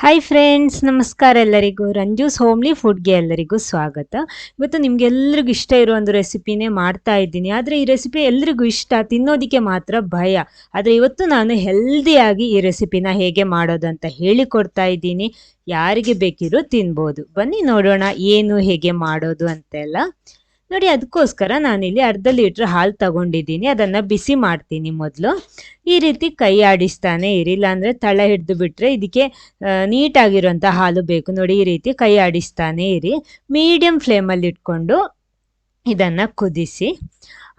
Hi friends ನಮಸ್ಕಾರ ಎಲ್ಲರಿಗೂ. ರಂಜೂಸ್ homely ಫುಡ್ಗೆ ಎಲ್ಲರಿಗೂ ಸ್ವಾಗತ. ಇವತ್ತು ನಿಮಗೆಲ್ಲರಿಗೂ ಇಷ್ಟ ಇರೋ ಒಂದು ರೆಸಿಪಿನೇ ಮಾಡ್ತಾ ಇದ್ದೀನಿ. ಆದರೆ ಈ ರೆಸಿಪಿ ಎಲ್ರಿಗೂ ಇಷ್ಟ, ತಿನ್ನೋದಕ್ಕೆ ಮಾತ್ರ ಭಯ. ಆದರೆ ಇವತ್ತು ನಾನು ಹೆಲ್ದಿಯಾಗಿ ಈ ರೆಸಿಪಿನ ಹೇಗೆ ಮಾಡೋದು ಅಂತ ಹೇಳಿಕೊಡ್ತಾ ಇದ್ದೀನಿ. ಯಾರಿಗೆ ಬೇಕಿರೋ ತಿನ್ಬೋದು. ಬನ್ನಿ ನೋಡೋಣ ಏನು ಹೇಗೆ ಮಾಡೋದು ಅಂತೆಲ್ಲ. ನೋಡಿ ಅದಕ್ಕೋಸ್ಕರ ನಾನಿಲ್ಲಿ ಅರ್ಧ ಲೀಟ್ರ್ ಹಾಲು ತಗೊಂಡಿದ್ದೀನಿ. ಅದನ್ನು ಬಿಸಿ ಮಾಡ್ತೀನಿ ಮೊದಲು. ಈ ರೀತಿ ಕೈ ಆಡಿಸ್ತಾನೆ ಇರಿಲ್ಲ ಅಂದರೆ ತಳ ಹಿಡಿದು ಬಿಟ್ಟರೆ ಇದಕ್ಕೆ ನೀಟಾಗಿರುವಂಥ ಹಾಲು ಬೇಕು. ನೋಡಿ, ಈ ರೀತಿ ಕೈ ಆಡಿಸ್ತಾನೆ ಇರಿ. ಮೀಡಿಯಂ ಫ್ಲೇಮಲ್ಲಿ ಇಟ್ಕೊಂಡು ಇದನ್ನು ಕುದಿಸಿ.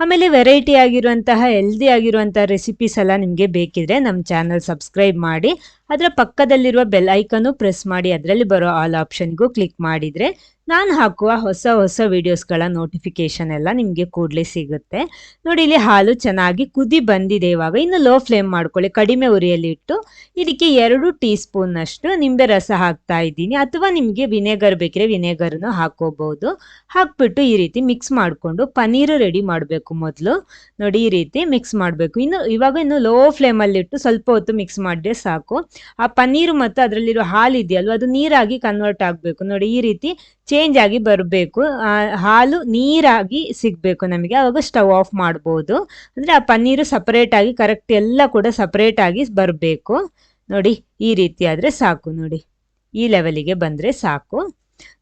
ಆಮೇಲೆ ವೆರೈಟಿ ಆಗಿರುವಂತಹ, ಹೆಲ್ದಿ ಆಗಿರುವಂಥ ರೆಸಿಪೀಸ್ ಎಲ್ಲ ನಿಮಗೆ ಬೇಕಿದ್ರೆ ನಮ್ಮ ಚಾನಲ್ ಸಬ್ಸ್ಕ್ರೈಬ್ ಮಾಡಿ. ಅದರ ಪಕ್ಕದಲ್ಲಿರುವ ಬೆಲ್ ಐಕನ್ನು ಪ್ರೆಸ್ ಮಾಡಿ ಅದರಲ್ಲಿ ಬರೋ ಆಲ್ ಆಪ್ಷನ್ಗೂ ಕ್ಲಿಕ್ ಮಾಡಿದರೆ ನಾನು ಹಾಕುವ ಹೊಸ ಹೊಸ ವಿಡಿಯೋಸ್ಗಳ ನೋಟಿಫಿಕೇಶನ್ ಎಲ್ಲ ನಿಮಗೆ ಕೂಡಲೇ ಸಿಗುತ್ತೆ. ನೋಡಿ ಇಲ್ಲಿ ಹಾಲು ಚೆನ್ನಾಗಿ ಕುದಿ ಬಂದಿದೆ ಇವಾಗ. ಇನ್ನು ಲೋ ಫ್ಲೇಮ್ ಮಾಡ್ಕೊಳ್ಳಿ. ಕಡಿಮೆ ಉರಿಯಲ್ಲಿ ಇಟ್ಟು ಇದಕ್ಕೆ ಎರಡು ಟೀ ಸ್ಪೂನ್ನಷ್ಟು ನಿಂಬೆ ರಸ ಹಾಕ್ತಾ ಇದ್ದೀನಿ. ಅಥವಾ ನಿಮಗೆ ವಿನೆಗರ್ ಬೇಕಿದ್ರೆ ವಿನೆಗರ್ನು ಹಾಕೋಬಹುದು ಹಾಕ್ಬಿಟ್ಟು ಈ ರೀತಿ ಮಿಕ್ಸ್ ಮಾಡಿಕೊಂಡು ಪನೀರ್ ರೆಡಿ ಮಾಡಬೇಕು ಮೊದಲು. ನೋಡಿ ಈ ರೀತಿ ಮಿಕ್ಸ್ ಮಾಡಬೇಕು. ಇನ್ನು ಇವಾಗ ಇನ್ನು ಲೋ ಫ್ಲೇಮಲ್ಲಿ ಇಟ್ಟು ಸ್ವಲ್ಪ ಹೊತ್ತು ಮಿಕ್ಸ್ ಮಾಡಿದ್ರೆ ಸಾಕು. ಆ ಪನ್ನೀರು ಮತ್ತು ಅದರಲ್ಲಿರೋ ಹಾಲು ಇದೆಯಲ್ವ, ಅದು ನೀರಾಗಿ ಕನ್ವರ್ಟ್ ಆಗಬೇಕು. ನೋಡಿ, ಈ ರೀತಿ ಚೇಂಜ್ ಆಗಿ ಬರಬೇಕು. ಹಾಲು ನೀರಾಗಿ ಸಿಗಬೇಕು ನಮಗೆ. ಅವಾಗ ಸ್ಟವ್ ಆಫ್ ಮಾಡ್ಬೋದು. ಅಂದರೆ ಆ ಪನ್ನೀರು ಆಗಿ ಕರೆಕ್ಟ್ ಎಲ್ಲ ಕೂಡ ಸಪರೇಟಾಗಿ ಬರಬೇಕು. ನೋಡಿ, ಈ ರೀತಿ ಆದರೆ ಸಾಕು. ನೋಡಿ, ಈ ಲೆವೆಲಿಗೆ ಬಂದರೆ ಸಾಕು.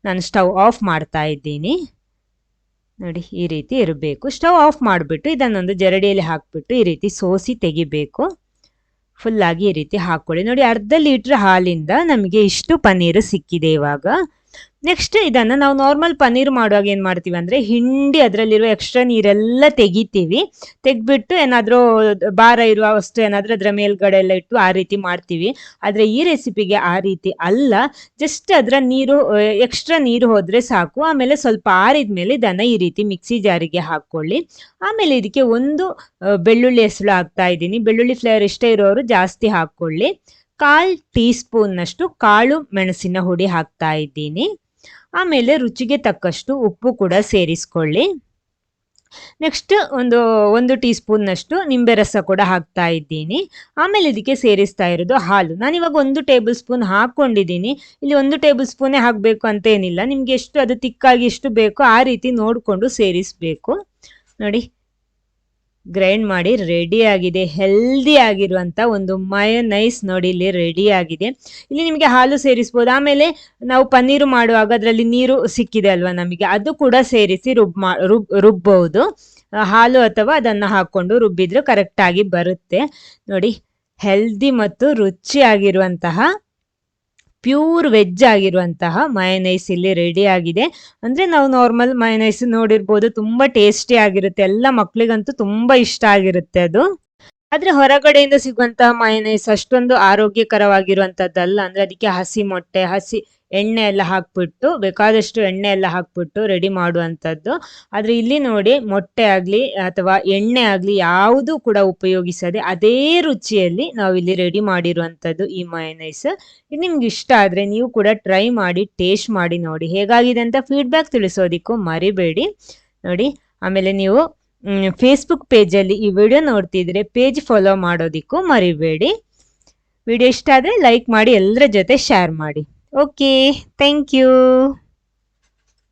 ನಾನು ಸ್ಟವ್ ಆಫ್ ಮಾಡ್ತಾ ಇದ್ದೀನಿ. ನೋಡಿ, ಈ ರೀತಿ ಇರಬೇಕು. ಸ್ಟವ್ ಆಫ್ ಮಾಡಿಬಿಟ್ಟು ಇದನ್ನೊಂದು ಜರಡಿಯಲ್ಲಿ ಹಾಕಿಬಿಟ್ಟು ಈ ರೀತಿ ಸೋಸಿ ತೆಗಿಬೇಕು. ಫುಲ್ಲಾಗಿ ಈ ರೀತಿ ಹಾಕ್ಕೊಳ್ಳಿ. ನೋಡಿ ಅರ್ಧ ಲೀಟ್ರ್ ಹಾಲಿಂದ ನಮಗೆ ಇಷ್ಟು ಪನ್ನೀರು ಸಿಕ್ಕಿದೆ ಇವಾಗ. ನೆಕ್ಸ್ಟ್ ಇದನ್ನು ನಾವು ನಾರ್ಮಲ್ ಪನ್ನೀರ್ ಮಾಡುವಾಗ ಏನು ಮಾಡ್ತೀವಿ ಅಂದರೆ ಹಿಂಡಿ ಅದರಲ್ಲಿರುವ ಎಕ್ಸ್ಟ್ರಾ ನೀರೆಲ್ಲ ತೆಗಿತೀವಿ. ತೆಗ್ಬಿಟ್ಟು ಏನಾದರೂ ಭಾರ ಇರುವ ವಸ್ತು ಏನಾದರೂ ಅದರ ಮೇಲ್ಗಡೆ ಎಲ್ಲ ಇಟ್ಟು ಆ ರೀತಿ ಮಾಡ್ತೀವಿ. ಆದರೆ ಈ ರೆಸಿಪಿಗೆ ಆ ರೀತಿ ಅಲ್ಲ. ಜಸ್ಟ್ ಅದರ ನೀರು ಎಕ್ಸ್ಟ್ರಾ ನೀರು ಹೋದರೆ ಸಾಕು. ಆಮೇಲೆ ಸ್ವಲ್ಪ ಆರಿದ ಮೇಲೆ ಇದನ್ನು ಈ ರೀತಿ ಮಿಕ್ಸಿ ಜಾರಿಗೆ ಹಾಕ್ಕೊಳ್ಳಿ ಆಮೇಲೆ ಇದಕ್ಕೆ ಒಂದು ಬೆಳ್ಳುಳ್ಳಿ ಹೆಸಳು ಹಾಕ್ತಾ ಇದ್ದೀನಿ. ಬೆಳ್ಳುಳ್ಳಿ ಫ್ಲೇವರ್ ಇಷ್ಟ ಇರೋರು ಜಾಸ್ತಿ ಹಾಕ್ಕೊಳ್ಳಿ ಕಾಲ್ ಟೀ ಸ್ಪೂನ್ನಷ್ಟು ಕಾಳು ಮೆಣಸಿನ ಹುಡಿ ಹಾಕ್ತಾ ಇದ್ದೀನಿ. ಆಮೇಲೆ ರುಚಿಗೆ ತಕ್ಕಷ್ಟು ಉಪ್ಪು ಕೂಡ ಸೇರಿಸ್ಕೊಳ್ಳಿ. ನೆಕ್ಸ್ಟ್ ಒಂದು ಒಂದು ಟೀ ಸ್ಪೂನ್ನಷ್ಟು ನಿಂಬೆ ರಸ ಕೂಡ ಹಾಕ್ತಾ ಇದ್ದೀನಿ. ಆಮೇಲೆ ಇದಕ್ಕೆ ಸೇರಿಸ್ತಾ ಇರೋದು ಹಾಲು. ನಾನಿವಾಗ ಒಂದು ಟೇಬಲ್ ಸ್ಪೂನ್ ಹಾಕ್ಕೊಂಡಿದ್ದೀನಿ. ಇಲ್ಲಿ ಒಂದು ಟೇಬಲ್ ಸ್ಪೂನೇ ಹಾಕಬೇಕು ಅಂತ ಏನಿಲ್ಲ ನಿಮಗೆ ಎಷ್ಟು, ಅದು ತಿಕ್ಕಾಗಿ ಎಷ್ಟು ಬೇಕೋ ಆ ರೀತಿ ನೋಡಿಕೊಂಡು ಸೇರಿಸಬೇಕು. ನೋಡಿ. ಗ್ರೈಂಡ್ ಮಾಡಿ ರೆಡಿ ಆಗಿದೆ ಹೆಲ್ದಿ ಆಗಿರುವಂಥ ಒಂದು ಮಯನೈಸ್ ನೋಡಿ ಇಲ್ಲಿ ರೆಡಿ ಆಗಿದೆ. ಇಲ್ಲಿ ನಿಮಗೆ ಹಾಲು ಸೇರಿಸ್ಬೋದು. ಆಮೇಲೆ ನಾವು ಪನ್ನೀರು ಮಾಡುವಾಗ ಅದರಲ್ಲಿ ನೀರು ಸಿಕ್ಕಿದೆ ಅಲ್ವಾ ನಮಗೆ? ಅದು ಕೂಡ ಸೇರಿಸಿ ರುಬ್ ಮಾ, ರುಬ್ ರುಬ್ಬಹುದು ಹಾಲು ಅಥವಾ ಅದನ್ನು ಹಾಕ್ಕೊಂಡು ರುಬ್ಬಿದ್ರೆ ಕರೆಕ್ಟಾಗಿ ಬರುತ್ತೆ. ನೋಡಿ ಹೆಲ್ದಿ ಮತ್ತು ರುಚಿಯಾಗಿರುವಂತಹ ಪ್ಯೂರ್ ವೆಜ್ ಆಗಿರುವಂತಹ ಮಯನೈಸ್ ಇಲ್ಲಿ ರೆಡಿ ಆಗಿದೆ. ಅಂದ್ರೆ ನಾವು ನಾರ್ಮಲ್ ಮಯನೈಸ್ ನೋಡಿರ್ಬೋದು, ತುಂಬಾ ಟೇಸ್ಟಿ ಆಗಿರುತ್ತೆ. ಎಲ್ಲ ಮಕ್ಳಿಗಂತೂ ತುಂಬಾ ಇಷ್ಟ ಆಗಿರುತ್ತೆ ಅದು. ಆದ್ರೆ ಹೊರಗಡೆಯಿಂದ ಸಿಗುವಂತಹ ಮಯನೈಸ್ ಅಷ್ಟೊಂದು ಆರೋಗ್ಯಕರವಾಗಿರುವಂತದ್ದಲ್ಲ. ಅಂದ್ರೆ ಅದಕ್ಕೆ ಹಸಿ ಮೊಟ್ಟೆ, ಹಸಿ ಎಣ್ಣೆ ಎಲ್ಲ ಹಾಕ್ಬಿಟ್ಟು, ಬೇಕಾದಷ್ಟು ಎಣ್ಣೆ ಎಲ್ಲ ಹಾಕ್ಬಿಟ್ಟು ರೆಡಿ ಮಾಡುವಂಥದ್ದು ಆದರೆ ಇಲ್ಲಿ ನೋಡಿ ಮೊಟ್ಟೆ ಆಗಲಿ ಅಥವಾ ಎಣ್ಣೆ ಆಗಲಿ ಯಾವುದು ಕೂಡ ಉಪಯೋಗಿಸದೆ ಅದೇ ರುಚಿಯಲ್ಲಿ ನಾವು ಇಲ್ಲಿ ರೆಡಿ ಮಾಡಿರುವಂಥದ್ದು ಈ ಮಯನೈಸ್ ಇದು ನಿಮ್ಗೆ ಇಷ್ಟ ಆದರೆ ನೀವು ಕೂಡ ಟ್ರೈ ಮಾಡಿ ಟೇಸ್ಟ್ ಮಾಡಿ ನೋಡಿ. ಹೇಗಾಗಿದೆ ಅಂತ ಫೀಡ್ಬ್ಯಾಕ್ ತಿಳಿಸೋದಿಕ್ಕೂ ಮರಿಬೇಡಿ. ನೋಡಿ, ಆಮೇಲೆ ನೀವು ಫೇಸ್ಬುಕ್ ಪೇಜಲ್ಲಿ ಈ ವಿಡಿಯೋ ನೋಡ್ತಿದ್ರೆ ಪೇಜ್ ಫಾಲೋ ಮಾಡೋದಿಕ್ಕೂ ಮರಿಬೇಡಿ. ವಿಡಿಯೋ ಇಷ್ಟ ಆದರೆ ಲೈಕ್ ಮಾಡಿ ಎಲ್ಲರ ಜೊತೆ ಶೇರ್ ಮಾಡಿ. Okay thank you